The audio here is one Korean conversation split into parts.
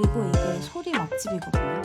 그리고 이게 소리 맛집이거든요.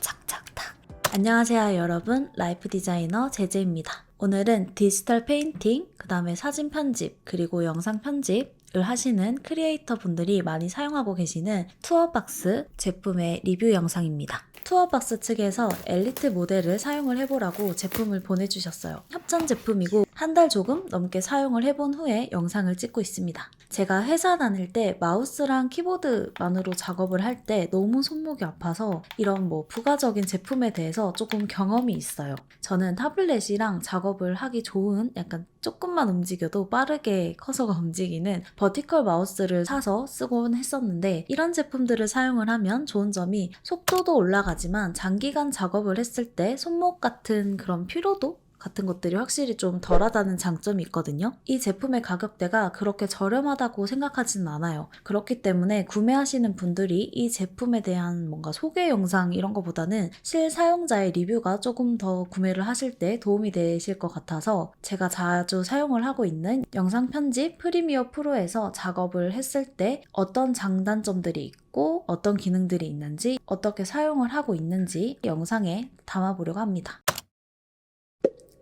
착착탁. 안녕하세요 여러분 라이프 디자이너 제제입니다. 오늘은 디지털 페인팅, 그 다음에 사진 편집, 그리고 영상 편집 을 하시는 크리에이터 분들이 많이 사용하고 계시는 투어박스 제품의 리뷰 영상입니다. 투어박스 측에서 엘리트 모델을 사용을 해보라고 제품을 보내주셨어요. 협찬 제품이고 한 달 조금 넘게 사용을 해본 후에 영상을 찍고 있습니다. 제가 회사 다닐 때 마우스랑 키보드만으로 작업을 할 때 너무 손목이 아파서 이런 뭐 부가적인 제품에 대해서 조금 경험이 있어요. 저는 타블렛이랑 작업을 하기 좋은 약간 조금만 움직여도 빠르게 커서가 움직이는 버티컬 마우스를 사서 쓰곤 했었는데 이런 제품들을 사용을 하면 좋은 점이 속도도 올라가지만 장기간 작업을 했을 때 손목 같은 그런 피로도 같은 것들이 확실히 좀 덜하다는 장점이 있거든요. 이 제품의 가격대가 그렇게 저렴하다고 생각하지는 않아요. 그렇기 때문에 구매하시는 분들이 이 제품에 대한 뭔가 소개 영상 이런 거보다는 실 사용자의 리뷰가 조금 더 구매를 하실 때 도움이 되실 것 같아서 제가 자주 사용을 하고 있는 영상 편집 프리미어 프로에서 작업을 했을 때 어떤 장단점들이 있고 어떤 기능들이 있는지 어떻게 사용을 하고 있는지 영상에 담아보려고 합니다.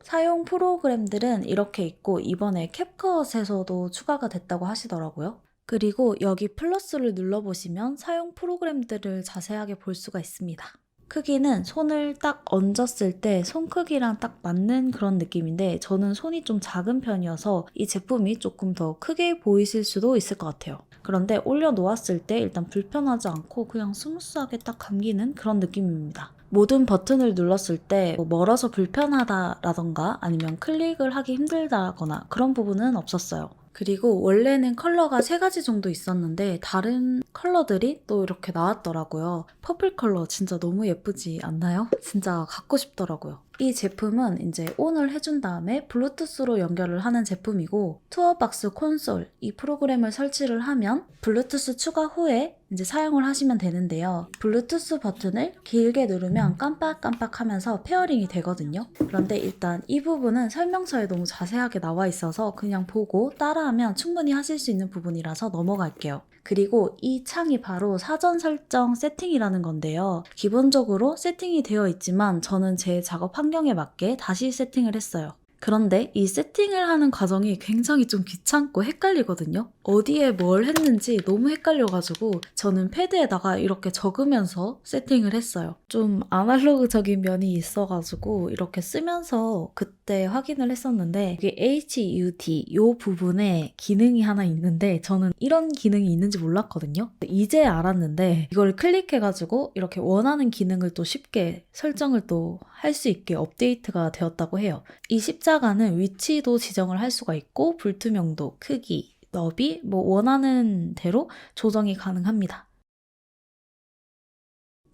사용 프로그램들은 이렇게 있고 이번에 캡컷에서도 추가가 됐다고 하시더라고요. 그리고 여기 플러스를 눌러보시면 사용 프로그램들을 자세하게 볼 수가 있습니다. 크기는 손을 딱 얹었을 때 손 크기랑 딱 맞는 그런 느낌인데 저는 손이 좀 작은 편이어서 이 제품이 조금 더 크게 보이실 수도 있을 것 같아요. 그런데 올려놓았을 때 일단 불편하지 않고 그냥 스무스하게 딱 감기는 그런 느낌입니다. 모든 버튼을 눌렀을 때뭐 멀어서 불편하다라던가 아니면 클릭을 하기 힘들다거나 그런 부분은 없었어요. 그리고 원래는 컬러가 세 가지 정도 있었는데 다른 컬러들이 또 이렇게 나왔더라고요. 퍼플 컬러 진짜 너무 예쁘지 않나요? 진짜 갖고 싶더라고요. 이 제품은 이제 온을 해준 다음에 블루투스로 연결을 하는 제품이고 투어박스 콘솔 이 프로그램을 설치를 하면 블루투스 추가 후에 이제 사용을 하시면 되는데요. 블루투스 버튼을 길게 누르면 깜빡깜빡 하면서 페어링이 되거든요. 그런데 일단 이 부분은 설명서에 너무 자세하게 나와 있어서 그냥 보고 따라하면 충분히 하실 수 있는 부분이라서 넘어갈게요. 그리고 이 창이 바로 사전 설정 세팅이라는 건데요. 기본적으로 세팅이 되어 있지만 저는 제 작업 환경에 맞게 다시 세팅을 했어요. 그런데 이 세팅을 하는 과정이 굉장히 좀 귀찮고 헷갈리거든요. 어디에 뭘 했는지 너무 헷갈려가지고 저는 패드에다가 이렇게 적으면서 세팅을 했어요. 좀 아날로그적인 면이 있어가지고 이렇게 쓰면서 그때 확인을 했었는데 이게 HUD 요 부분에 기능이 하나 있는데 저는 이런 기능이 있는지 몰랐거든요. 이제 알았는데 이걸 클릭해가지고 이렇게 원하는 기능을 또 쉽게 설정을 또 할 수 있게 업데이트가 되었다고 해요. 이 십자 가는 위치도 지정을 할 수가 있고 불투명도, 크기, 너비 뭐 원하는 대로 조정이 가능합니다.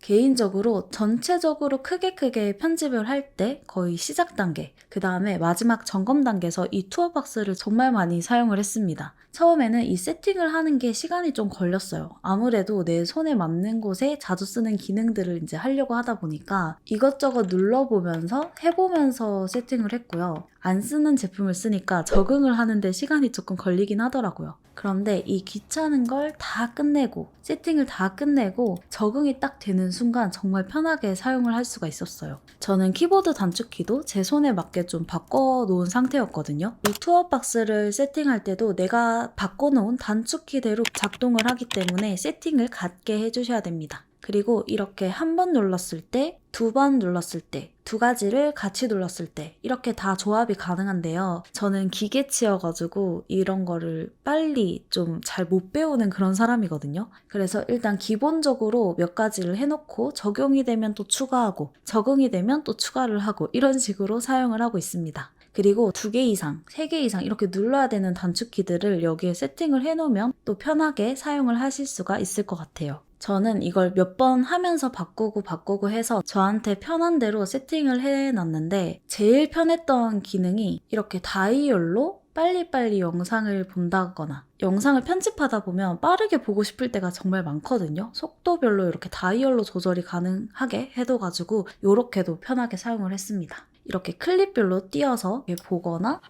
개인적으로 전체적으로 크게 크게 편집을 할 때 거의 시작 단계, 그 다음에 마지막 점검 단계에서 이 투어박스를 정말 많이 사용을 했습니다. 처음에는 이 세팅을 하는 게 시간이 좀 걸렸어요. 아무래도 내 손에 맞는 곳에 자주 쓰는 기능들을 이제 하려고 하다 보니까 이것저것 눌러보면서 해보면서 세팅을 했고요. 안 쓰는 제품을 쓰니까 적응을 하는데 시간이 조금 걸리긴 하더라고요. 그런데 이 귀찮은 걸 다 끝내고 세팅을 다 끝내고 적응이 딱 되는 순간 정말 편하게 사용을 할 수가 있었어요. 저는 키보드 단축키도 제 손에 맞게 좀 바꿔 놓은 상태였거든요. 이 투어 박스를 세팅할 때도 내가 바꿔 놓은 단축키대로 작동을 하기 때문에 세팅을 갖게 해주셔야 됩니다. 그리고 이렇게 한 번 눌렀을 때, 두 번 눌렀을 때, 두 가지를 같이 눌렀을 때, 이렇게 다 조합이 가능한데요. 저는 기계치여가지고 이런 거를 빨리 좀 잘 못 배우는 그런 사람이거든요. 그래서 일단 기본적으로 몇 가지를 해놓고 적용이 되면 또 추가하고, 적응이 되면 또 추가를 하고, 이런 식으로 사용을 하고 있습니다. 그리고 두 개 이상, 세 개 이상 이렇게 눌러야 되는 단축키들을 여기에 세팅을 해놓으면 또 편하게 사용을 하실 수가 있을 것 같아요. 저는 이걸 몇 번 하면서 바꾸고 바꾸고 해서 저한테 편한 대로 세팅을 해놨는데 제일 편했던 기능이 이렇게 다이얼로 빨리빨리 영상을 본다거나 영상을 편집하다 보면 빠르게 보고 싶을 때가 정말 많거든요. 속도별로 이렇게 다이얼로 조절이 가능하게 해둬가지고 이렇게도 편하게 사용을 했습니다. 이렇게 클립별로 띄어서 보거나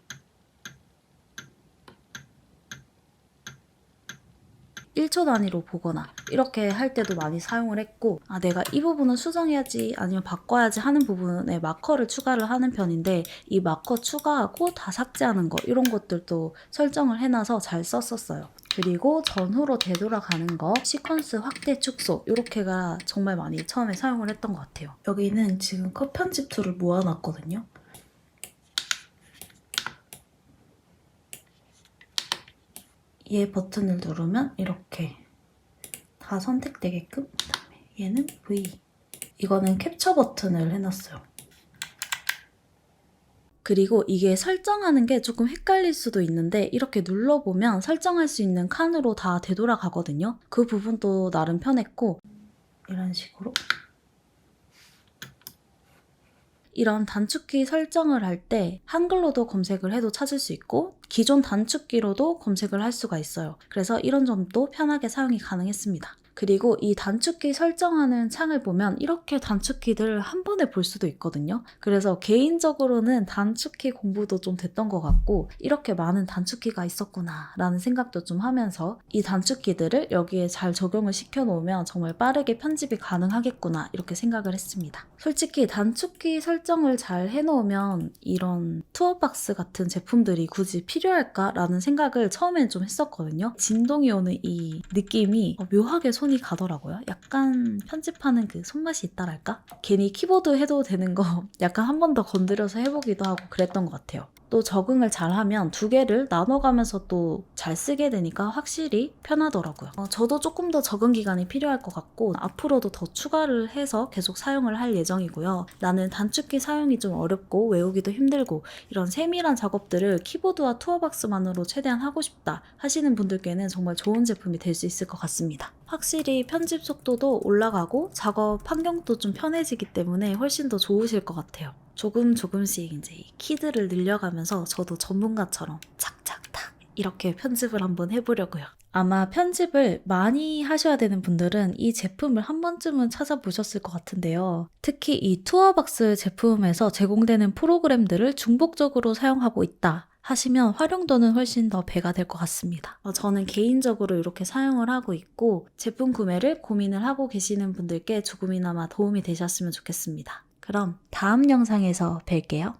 1초 단위로 보거나 이렇게 할 때도 많이 사용을 했고 아 내가 이 부분은 수정해야지 아니면 바꿔야지 하는 부분에 마커를 추가를 하는 편인데 이 마커 추가하고 다 삭제하는 거 이런 것들도 설정을 해놔서 잘 썼었어요. 그리고 전후로 되돌아가는 거, 시퀀스 확대 축소 이렇게가 정말 많이 처음에 사용을 했던 것 같아요. 여기는 지금 컷 편집 툴을 모아놨거든요. 얘 버튼을 누르면 이렇게 다 선택되게끔 그다음에 얘는 V 이거는 캡처 버튼을 해놨어요. 그리고 이게 설정하는 게 조금 헷갈릴 수도 있는데 이렇게 눌러보면 설정할 수 있는 칸으로 다 되돌아가거든요. 그 부분도 나름 편했고 이런 식으로 이런 단축키 설정을 할 때 한글로도 검색을 해도 찾을 수 있고 기존 단축키로도 검색을 할 수가 있어요. 그래서 이런 점도 편하게 사용이 가능했습니다. 그리고 이 단축키 설정하는 창을 보면 이렇게 단축키들 한 번에 볼 수도 있거든요. 그래서 개인적으로는 단축키 공부도 좀 됐던 것 같고 이렇게 많은 단축키가 있었구나 라는 생각도 좀 하면서 이 단축키들을 여기에 잘 적용을 시켜 놓으면 정말 빠르게 편집이 가능하겠구나 이렇게 생각을 했습니다. 솔직히 단축키 설정을 잘 해놓으면 이런 투어박스 같은 제품들이 굳이 필요할까라는 생각을 처음엔 좀 했었거든요. 진동이 오는 이 느낌이 어, 묘하게 손이 가더라고요. 약간 편집하는 그 손맛이 있다랄까? 괜히 키보드 해도 되는 거 약간 한 번 더 건드려서 해보기도 하고 그랬던 것 같아요. 또 적응을 잘하면 두 개를 나눠가면서 또 잘 쓰게 되니까 확실히 편하더라고요. 어, 저도 조금 더 적응 기간이 필요할 것 같고 앞으로도 더 추가를 해서 계속 사용을 할 예정이고요. 나는 단축키 사용이 좀 어렵고 외우기도 힘들고 이런 세밀한 작업들을 키보드와 투어박스만으로 최대한 하고 싶다 하시는 분들께는 정말 좋은 제품이 될 수 있을 것 같습니다. 확실히 편집 속도도 올라가고 작업 환경도 좀 편해지기 때문에 훨씬 더 좋으실 것 같아요. 조금 조금씩 이제 이 키들을 늘려가면서 저도 전문가처럼 착착탁 이렇게 편집을 한번 해보려고요. 아마 편집을 많이 하셔야 되는 분들은 이 제품을 한 번쯤은 찾아보셨을 것 같은데요. 특히 이 투어박스 제품에서 제공되는 프로그램들을 중복적으로 사용하고 있다. 하시면 활용도는 훨씬 더 배가 될 것 같습니다. 어, 저는 개인적으로 이렇게 사용을 하고 있고 제품 구매를 고민을 하고 계시는 분들께 조금이나마 도움이 되셨으면 좋겠습니다. 그럼 다음 영상에서 뵐게요.